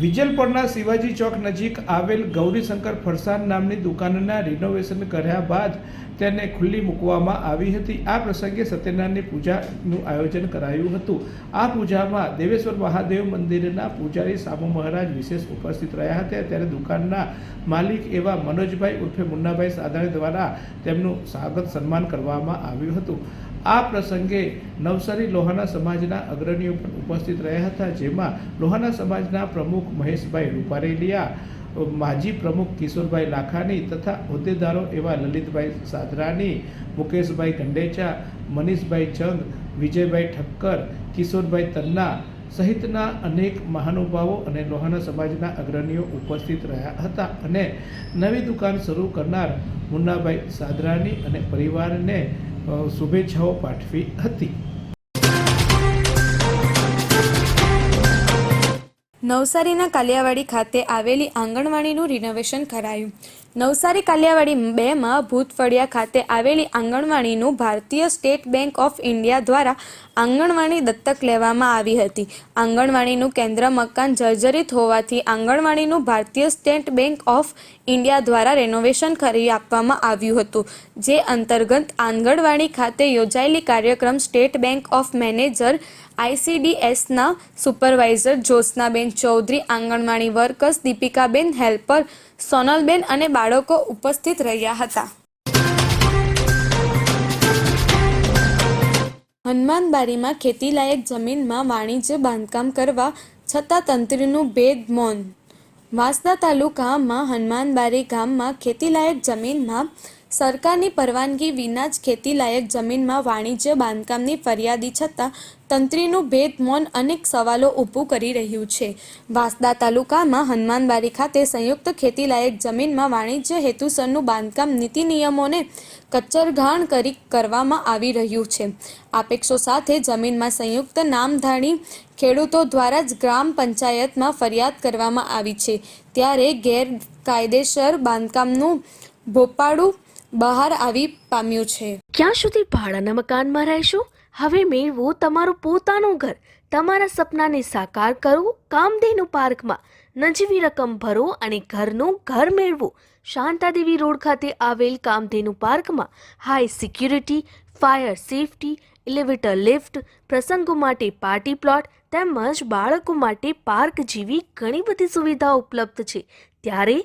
વિજલપોરના શિવાજી ચોક નજીક આવેલ ગૌરીશંકર ફરસાણ નામની દુકાનના રિનોવેશન કર્યા બાદ તેને ખુલ્લી મૂકવામાં આવી હતી. આ પ્રસંગે સત્યનારાયણની પૂજાનું આયોજન કરાયું હતું. આ પૂજામાં દેવેશ્વર મહાદેવ મંદિરના પૂજારી સામુ મહારાજ વિશેષ ઉપસ્થિત રહ્યા હતા. ત્યારે દુકાનના માલિક એવા મનોજભાઈ ઉર્ફે મુન્નાભાઈ સાદાણી દ્વારા તેમનું સ્વાગત સન્માન કરવામાં આવ્યું હતું. આ પ્રસંગે નવસારી લોહાના સમાજના અગ્રણીઓ પણ ઉપસ્થિત રહ્યા હતા, જેમાં લોહાના સમાજના પ્રમુખ મહેશભાઈ રૂપારેલિયા, માજી પ્રમુખ કિશોરભાઈ લાખાણી તથા હોદ્દેદારો એવા લલિતભાઈ સાદરાની મુકેશભાઈ ગંડેચા, મનીષભાઈ ચંગ વિજયભાઈ ઠક્કર, કિશોરભાઈ તન્ના સહિતના અનેક મહાનુભાવો અને લોહાના સમાજના અગ્રણીઓ ઉપસ્થિત રહ્યા હતા અને નવી દુકાન શરૂ કરનાર મુન્નાભાઈ સાદરાની અને પરિવારને શુભેચ્છાઓ પાઠવી હતી. નવસારીના કાલિયાવાડી ખાતે આવેલી આંગણવાડીનું રિનોવેશન કરાયું. નવસારી કાલિયાવાડી બેમાં ભૂતફળિયા ખાતે આવેલી આંગણવાડીનું ભારતીય સ્ટેટ બેંક ઓફ ઇન્ડિયા દ્વારા આંગણવાડી દત્તક લેવામાં આવી હતી. આંગણવાડીનું કેન્દ્ર મકાન જર્જરિત હોવાથી આંગણવાડીનું ભારતીય સ્ટેટ બેંક ઓફ ઇન્ડિયા દ્વારા રેનોવેશન કરી આપવામાં આવ્યું હતું. જે અંતર્ગત આંગણવાડી ખાતે યોજાયેલી કાર્યક્રમ state bank of manager આઈસીડીએસના supervisor Jyotsnaben Chaudhary, anganwadi workers Dipikaben helper, Sonalben અને બાળકો ઉપસ્થિત રહ્યા હતા. હનુમાનબારીમાં ખેતીલાયક જમીનમાં વાણિજ્ય બાંધકામ કરવા છતાં તંત્રનું ભેદ મૌન. વાંસદા તાલુકામાં હનુમાનબારી ગામમાં ખેતીલાયક જમીનમાં સરકારની પરવાનગી વિના જ ખેતીલાયક જમીનમાં વાણિજ્ય બાંધકામની ફરિયાદી છતાં તંત્રીનું ભેદ મૌન અનેક સવાલો ઊભું કરી રહ્યું છે. વાંસદા તાલુકામાં હનુમાનબારી ખાતે સંયુક્ત ખેતીલાયક જમીનમાં વાણિજ્ય હેતુસરનું બાંધકામ નીતિ નિયમોને કચ્છરઘાણ કરી કરવામાં આવી રહ્યું છે. આપેક્ષો સાથે જમીનમાં સંયુક્ત નામધારી ખેડૂતો દ્વારા જ ગ્રામ પંચાયતમાં ફરિયાદ કરવામાં આવી છે. ત્યારે ગેરકાયદેસર બાંધકામનું ભોપાળું બહાર આવી પામ્યું છે. ક્યાં સુધી ભાડાના મકાનમાં રહેશો? હવે મેળવો તમારું પોતાનું ઘર. તમારા સપનાને સાકાર કરો, કામધેનુ પાર્કમાં નજીવી રકમ ભરો અને ઘરનું ઘર મેળવો. શાંતાદેવી રોડ ખાતે આવેલ કામધેનુ પાર્કમાં high security, fire safety elevator lift, પ્રસંગો માટે પાર્ટી પ્લોટ તેમજ બાળકો માટે પાર્ક જેવી ઘણી બધી સુવિધાઓ ઉપલબ્ધ છે. ત્યારે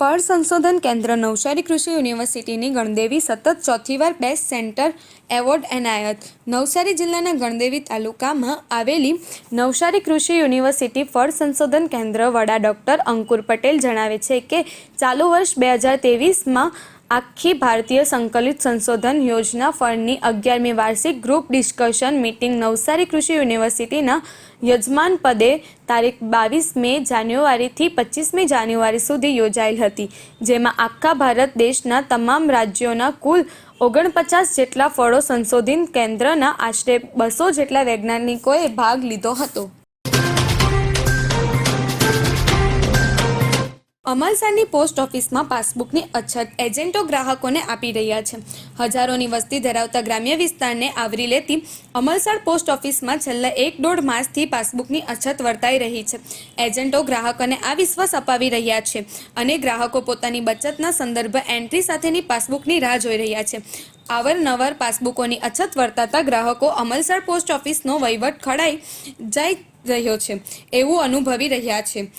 ફળ સંશોધન કેન્દ્ર નવસારી કૃષિ યુનિવર્સિટીની ગણદેવી સતત ચોથી વાર બેસ્ટ સેન્ટર એવોર્ડ એનાયત. નવસારી જિલ્લાના ગણદેવી તાલુકામાં આવેલી નવસારી કૃષિ યુનિવર્સિટી ફળ સંશોધન કેન્દ્ર વડા ડૉક્ટર અંકુર પટેલ જણાવે છે કે ચાલુ વર્ષ બે હજાર તેવીસમાં આખી ભારતીય સંકલિત સંશોધન યોજના ફળની અગિયારમી વાર્ષિક ગ્રુપ ડિસ્કશન મીટિંગ નવસારી કૃષિ યુનિવર્સિટીના યજમાન પદે તારીખ બાવીસ મે જાન્યુઆરીથી પચીસમી જાન્યુઆરી સુધી યોજાયેલ હતી, જેમાં આખા ભારત દેશના તમામ રાજ્યોના કુલ ઓગણપચાસ જેટલા ફળો સંશોધન કેન્દ્રના આશરે બસો જેટલા વૈજ્ઞાનિકોએ ભાગ લીધો હતો. અમલસાડની પોસ્ટ ઓફિસમાં પાસબુકની અછત એજન્ટો ગ્રાહકોને આપી રહ્યા છે. હજારોની વસ્તી ધરાવતા ગ્રામ્ય વિસ્તારને આવરી લેતી અમલસાડ પોસ્ટ ઓફિસમાં છેલ્લા એક દોઢ માસથી પાસબુકની અછત વર્તાઈ રહી છે. એજન્ટો ગ્રાહકોને આ વિશ્વાસ અપાવી રહ્યા છે અને ગ્રાહકો પોતાની બચતના સંદર્ભ એન્ટ્રી સાથેની પાસબુકની રાહ જોઈ રહ્યા છે. અવારનવાર પાસબુકોની અછત વર્તાતા ગ્રાહકો અમલસાડ પોસ્ટ ઓફિસનો વહીવટ ખડાઈ જાય રહ્યો છે. એવું અનુભવી રહ્યા છે.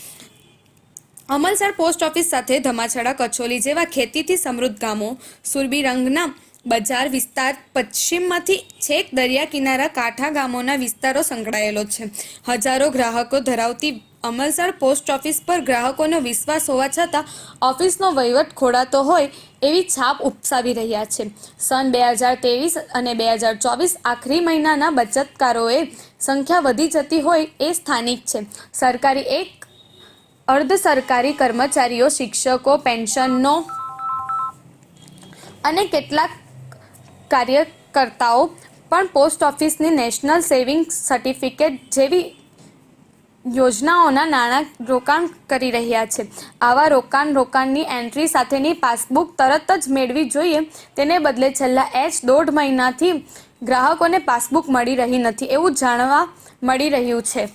અમલસાડ પોસ્ટ ઓફિસ સાથે ધમાછડા કચોલી જેવા ખેતીથી સમૃદ્ધ ગામો સુરબી રંગના બજાર વિસ્તાર પશ્ચિમમાંથી છેક દરિયા કિનારા કાંઠા ગામોના વિસ્તારો સંકળાયેલો છે. હજારો ગ્રાહકો ધરાવતી અમલસર પોસ્ટ ઓફિસ પર ગ્રાહકોનો વિશ્વાસ હોવા છતાં ઓફિસનો વહીવટ ખોડાતો હોય એવી છાપ ઉપસાવી રહ્યા છે. સન બે હજાર ત્રેવીસ અને બે હજાર ચોવીસ આખરી મહિનાના બચતકારોએ સંખ્યા વધી જતી હોય એ સ્થાનિક છે. સરકારી એક અર્ધ સરકારી કર્મચારીઓ, શિક્ષકો, પેન્શનનો અને કેટલાક કાર્યકર્તાઓ પણ પોસ્ટ ઓફિસની નેશનલ સેવિંગ સર્ટિફિકેટ જેવી યોજનાઓના નાણાં રોકાણ કરી રહ્યા છે. આવા રોકાણ રોકાણની એન્ટ્રી સાથેની પાસબુક તરત જ મેળવી જોઈએ. તેને બદલે છેલ્લા એચ દોઢ મહિનાથી ગ્રાહકોને પાસબુક મળી રહી નથી એવું જાણવા મળી રહ્યું છે.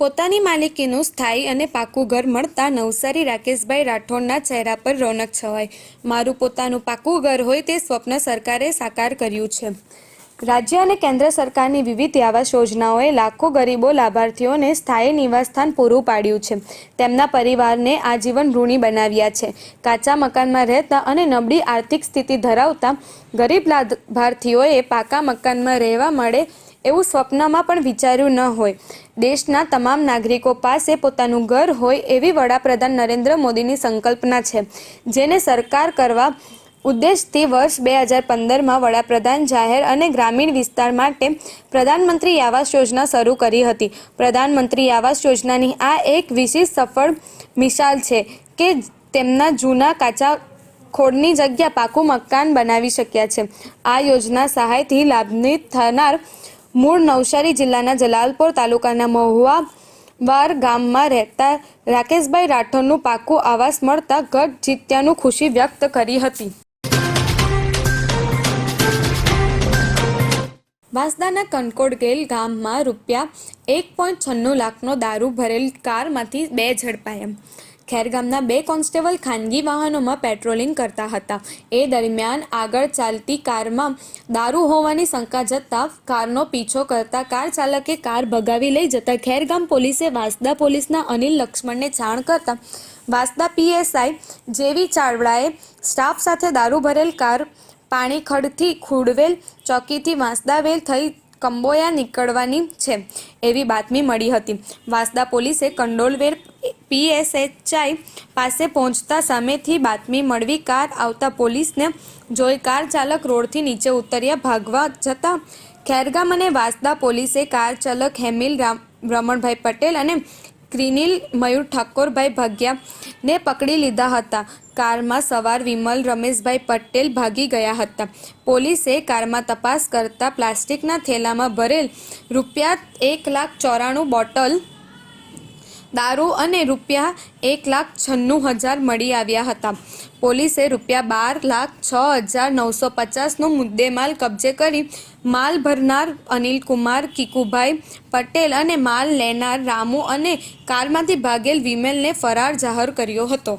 પોતાની માલિકીનું સ્થાયી અને પાકું ઘર મળતા નવસારી રાકેશભાઈ રાઠોડના ચહેરા પર રોનક છવાય મારું પોતાનું પાકું ઘર હોય તે સ્વપ્ન સરકારે સાકાર કર્યું છે. રાજ્ય અને કેન્દ્ર સરકારની વિવિધ આવાસ યોજનાઓએ લાખો ગરીબો લાભાર્થીઓને સ્થાયી નિવાસસ્થાન પૂરું પાડ્યું છે. તેમના પરિવારને આજીવન ઋણી બનાવ્યા છે. કાચા મકાનમાં રહેતા અને નબળી આર્થિક સ્થિતિ ધરાવતા ગરીબ લાભાર્થીઓએ પાકા મકાનમાં રહેવા મળે એવું સ્વપ્નમાં પણ વિચાર્યું ન હોય. દેશના તમામ નાગરિકો પાસે પોતાનું ઘર હોય એવી વડાપ્રધાન નરેન્દ્ર મોદીની સંકલ્પના છે, જેને સરકાર કરવા ઉદ્દેશથી વર્ષ બે હજાર પંદરમાં વડાપ્રધાન જાહેર અને ગ્રામીણ વિસ્તાર માટે પ્રધાનમંત્રી આવાસ યોજના શરૂ કરી હતી. પ્રધાનમંત્રી આવાસ યોજનાની આ એક વિશેષ સફળ મિસાલ છે કે તેમના જૂના કાચા ખોડની જગ્યા પાકું મકાન બનાવી શક્યા છે. આ યોજના સહાયથી લાભાન્વિત થનાર મૂળ નવસારી જિલ્લાના જલાલપોર તાલુકાના મહુવા બાર ગામમાં રહેતા રાકેશભાઈ રાઠોડનું પાકું આવાસ મળતા ગઢ જીત્યાનું ખુશી વ્યક્ત કરી હતી. વાંસદાના કનકોડગેલ ગામમાં રૂપિયા એક પોઈન્ટ છન્નું લાખનો દારૂ ભરેલ કારમાંથી બે ઝડપાયા. ખેરગામના બે કોન્સ્ટેબલ ખાનગી વાહનોમાં પેટ્રોલિંગ કરતા હતા. એ દરમિયાન આગળ ચાલતી કારમાં દારૂ હોવાની શંકા જતાં કારનો પીછો કરતા કાર ચાલકે કાર ભગાવી લઈ જતા ખેરગામ પોલીસે વાંસદા પોલીસના અનિલ લક્ષ્મણને જાણ કરતા વાંસદા પીએસઆઈ જેવી ચાવડાએ સ્ટાફ સાથે દારૂ ભરેલ કાર પાણીખડથી ખુડવેલ ચોકીથી વાંસદાવેલ થઈ કંબોયા નીકળવાની છે એવી બાતમી મળી હતી. વાંસદા પોલીસે કંડોલવેર પીએસએચઆઈ પાસે પહોંચતા સામેથી બાતમી મળવી કાર આવતા પોલીસને જોઈ કાર ચાલક રોડથી નીચે ઉતર્યા ભાગવા જતાં ખેરગામ અને વાંસદા પોલીસે કાર ચાલક હેમિલ રામ, રમણભાઈ પટેલ અને ક્રિનિલ મયુર ઠાકોરભાઈ ભાગ્યાને પકડી લીધા હતા. કારમાં સવાર વિમલ રમેશભાઈ પટેલ ભાગી ગયા હતા. પોલીસે કારમાં તપાસ કરતા પ્લાસ્ટિકના થેલામાં ભરેલ રૂપિયા એક લાખ ચોરાણું બોટલ દારૂ અને રૂપિયા એક લાખ છન્નું હજાર મળી આવ્યા હતા. પોલીસે રૂપિયા બાર લાખ છ હજાર નવસો પચાસનો મુદ્દેમાલ કબજે કરી માલ ભરનાર અનિલકુમાર કિકુભાઈ પટેલ અને માલ લેનાર રામુ અને કારમાંથી ભાગેલ વિમેલને ફરાર જાહેર કર્યો હતો.